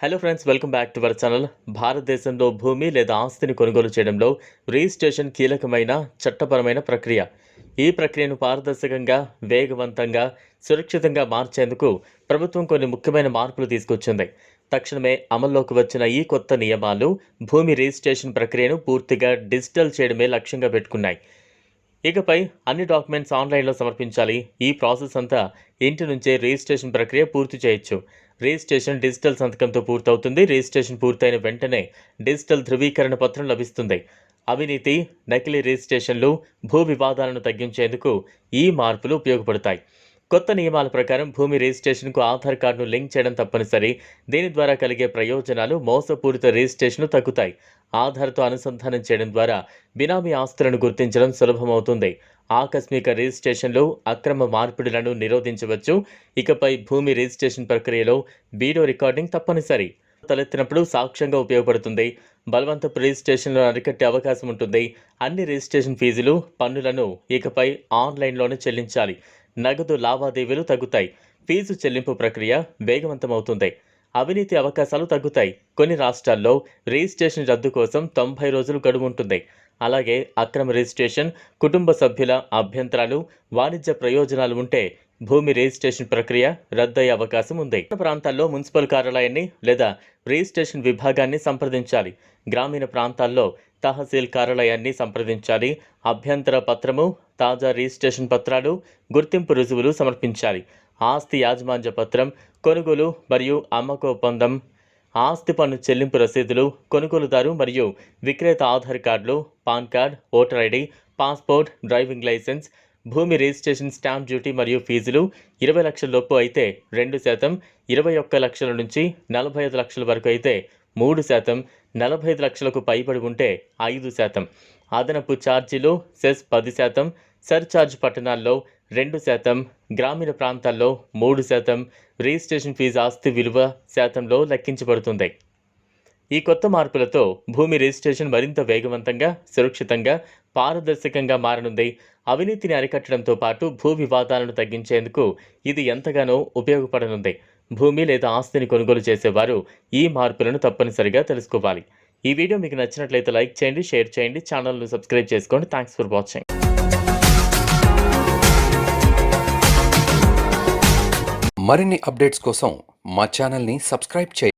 Hello friends welcome back to our channel భారతదేశంలో భూమి లేదా ఆస్తిని కొనుగోలు చేయడంలో రిజిస్ట్రేషన్ కీలకమైన చట్టపరమైన ప్రక్రియ. ఈ ప్రక్రియను పారదర్శకంగా వేగవంతంగా సురక్షితంగా మార్చేందుకు ప్రభుత్వం కొన్ని ముఖ్యమైన మార్పులు తీసుకొచ్చింది. తక్షణమే అమల్లోకి వచ్చిన ఈ కొత్త నియమాలు భూమి రిజిస్ట్రేషన్ ప్రక్రియను పూర్తిగా డిజిటల్ చేయడమే లక్ష్యంగా పెట్టుకున్నాయి. ఇకపై అన్ని డాక్యుమెంట్స్ ఆన్లైన్లో సమర్పించాలి. ఈ ప్రాసెస్ అంతా ఇంటి నుంచే రిజిస్ట్రేషన్ ప్రక్రియ పూర్తి చేయొచ్చు. రిజిస్ట్రేషన్ డిజిటల్ సంతకంతో పూర్తవుతుంది. రిజిస్ట్రేషన్ పూర్తయిన వెంటనే డిజిటల్ ధృవీకరణ పత్రం లభిస్తుంది. అవినీతి నకిలీ రిజిస్ట్రేషన్లు భూ వివాదాలను తగ్గించేందుకు ఈ మార్పులు ఉపయోగపడతాయి. కొత్త నియమాల ప్రకారం భూమి రిజిస్ట్రేషన్కు ఆధార్ కార్డును లింక్ చేయడం తప్పనిసరి. దీని ద్వారా కలిగే ప్రయోజనాలు మోసపూరిత రిజిస్ట్రేషన్ తగ్గుతాయి. ఆధార్తో అనుసంధానం చేయడం ద్వారా బినామీ ఆస్తులను గుర్తించడం సులభమవుతుంది. ఆకస్మిక రిజిస్ట్రేషన్లు అక్రమ మార్పిడులను నిరోధించవచ్చు. ఇకపై భూమి రిజిస్ట్రేషన్ ప్రక్రియలో వీడియో రికార్డింగ్ తప్పనిసరి. తలెత్తినప్పుడు సాక్ష్యంగా ఉపయోగపడుతుంది. బలవంతపు రిజిస్ట్రేషన్లు అరికట్టే అవకాశం ఉంటుంది. అన్ని రిజిస్ట్రేషన్ ఫీజులు పన్నులను ఇకపై ఆన్లైన్లోనే చెల్లించాలి. నగదు లావాదేవీలు తగ్గుతాయి. ఫీజు చెల్లింపు ప్రక్రియ వేగవంతమవుతుంది. అవినీతి అవకాశాలు తగ్గుతాయి. కొన్ని రాష్ట్రాల్లో రిజిస్ట్రేషన్ రద్దు కోసం తొంభై రోజులు గడువు ఉంటుంది అలాగే అక్రమ రిజిస్ట్రేషన్ కుటుంబ సభ్యుల అభ్యంతరాలు వాణిజ్య ప్రయోజనాలు ఉంటే భూమి రిజిస్ట్రేషన్ ప్రక్రియ రద్దయ్యే అవకాశం ఉంది. ప్రాంతాల్లో మున్సిపల్ కార్యాలయాన్ని లేదా రిజిస్ట్రేషన్ విభాగాన్ని సంప్రదించాలి. గ్రామీణ ప్రాంతాల్లో తహసీల్ కార్యాలయాన్ని సంప్రదించాలి. అభ్యంతర పత్రము తాజా రిజిస్ట్రేషన్ పత్రాలు గుర్తింపు రుజువులు సమర్పించాలి. ఆస్తి యాజమాన్య పత్రం కొనుగోలు మరియు అమ్మక ఒప్పందం ఆస్తి పన్ను చెల్లింపు రసీదులు కొనుగోలుదారు మరియు విక్రేత ఆధార్ కార్డులు PAN card voter ID passport driving licence భూమి రిజిస్ట్రేషన్ స్టాంప్ డ్యూటీ మరియు ఫీజులు ఇరవై లక్షల లోపు అయితే రెండు శాతం ఇరవై ఒక్క లక్షల నుంచి నలభై ఐదు లక్షల వరకు అయితే మూడు శాతం నలభై ఐదు లక్షలకు పైబడి ఉంటే ఐదు శాతం. అదనపు ఛార్జీలు సెస్ పది శాతం సర్ఛార్జ్ పట్టణాల్లో రెండు శాతం గ్రామీణ ప్రాంతాల్లో మూడు శాతం రిజిస్ట్రేషన్ ఫీజు ఆస్తి విలువ శాతంలో లెక్కించబడుతుంది. ఈ కొత్త మార్పులతో భూమి రిజిస్ట్రేషన్ మరింత వేగవంతంగా సురక్షితంగా పారదర్శకంగా మారనుంది. అవినీతిని అరికట్టడంతో పాటు భూ వివాదాలను తగ్గించేందుకు ఇది ఎంతగానో ఉపయోగపడనుంది. భూమి లేదా ఆస్తిని కొనుగోలు చేసేవారు ఈ మార్పులను తప్పనిసరిగా తెలుసుకోవాలి. ఈ వీడియో మీకు నచ్చినట్లయితే లైక్ చేయండి షేర్ చేయండి ఛానల్ను సబ్స్క్రైబ్ చేసుకోండి. థ్యాంక్స్ ఫర్ వాచింగ్ మరిన్ని అప్డేట్స్ కోసం మా ఛానల్ని సబ్స్క్రైబ్ చేయండి.